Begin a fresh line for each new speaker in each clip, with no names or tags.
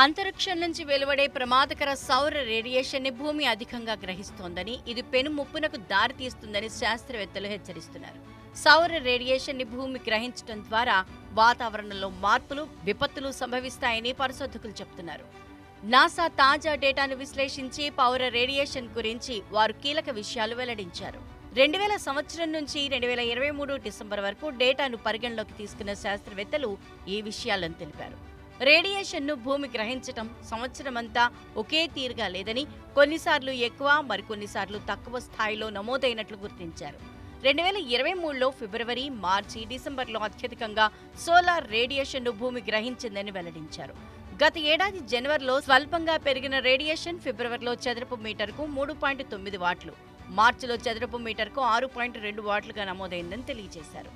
అంతరిక్షం నుంచి వెలువడే ప్రమాదకర సౌర రేడియేషన్ని భూమి అధికంగా గ్రహిస్తోందని ఇది పెను ముప్పునకు దారితీస్తుందని శాస్త్రవేత్తలు హెచ్చరిస్తున్నారు. సౌర రేడియేషన్ని భూమి గ్రహించడం ద్వారా వాతావరణంలో మార్పులు విపత్తులు సంభవిస్తాయని పరిశోధకులు చెబుతున్నారు నాసా తాజా డేటాను విశ్లేషించి పౌర రేడియేషన్ గురించి వారు కీలక విషయాలు వెల్లడించారు. రెండు వేల సంవత్సరం నుంచి రెండు వేల ఇరవై మూడు డిసెంబర్ వరకు డేటాను పరిగణలోకి తీసుకున్న శాస్త్రవేత్తలు ఈ విషయాలను తెలిపారు. రేడియేషన్ను భూమి గ్రహించటం సంవత్సరమంతా ఒకే తీరుగా లేదని కొన్నిసార్లు ఎక్కువ మరికొన్నిసార్లు తక్కువ స్థాయిలో నమోదైనట్లు గుర్తించారు. రెండు వేల ఇరవై మూడులో ఫిబ్రవరి మార్చి డిసెంబర్లో అత్యధికంగా సోలార్ రేడియేషన్ను భూమి గ్రహించిందని వెల్లడించారు. గత ఏడాది జనవరిలో స్వల్పంగా పెరిగిన రేడియేషన్ ఫిబ్రవరిలో చదరపు మీటర్కు మూడు పాయింట్ తొమ్మిది వాట్లు మార్చిలో చదరపు మీటర్కు ఆరు పాయింట్ రెండు వాట్లుగా నమోదైందని తెలియజేశారు.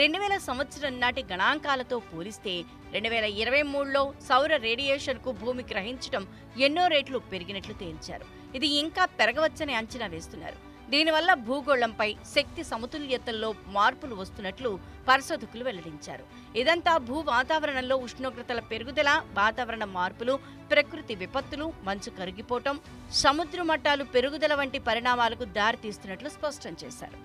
రెండు వేల సంవత్సరం నాటి గణాంకాలతో పోలిస్తే రెండు వేల ఇరవై మూడులో సౌర రేడియేషన్కు భూమి గ్రహించడం ఎన్నో రేట్లు పెరిగినట్లు తేల్చారు. ఇది ఇంకా పెరగవచ్చని అంచనా వేస్తున్నారు. దీనివల్ల భూగోళంపై శక్తి సమతుల్యతల్లో మార్పులు వస్తున్నట్లు పరిశోధకులు వెల్లడించారు. ఇదంతా భూ వాతావరణంలో ఉష్ణోగ్రతల పెరుగుదల వాతావరణ మార్పులు ప్రకృతి విపత్తులు మంచు కరిగిపోవటం సముద్ర మట్టాలు పెరుగుదల వంటి పరిణామాలకు దారితీస్తున్నట్లు స్పష్టం చేశారు.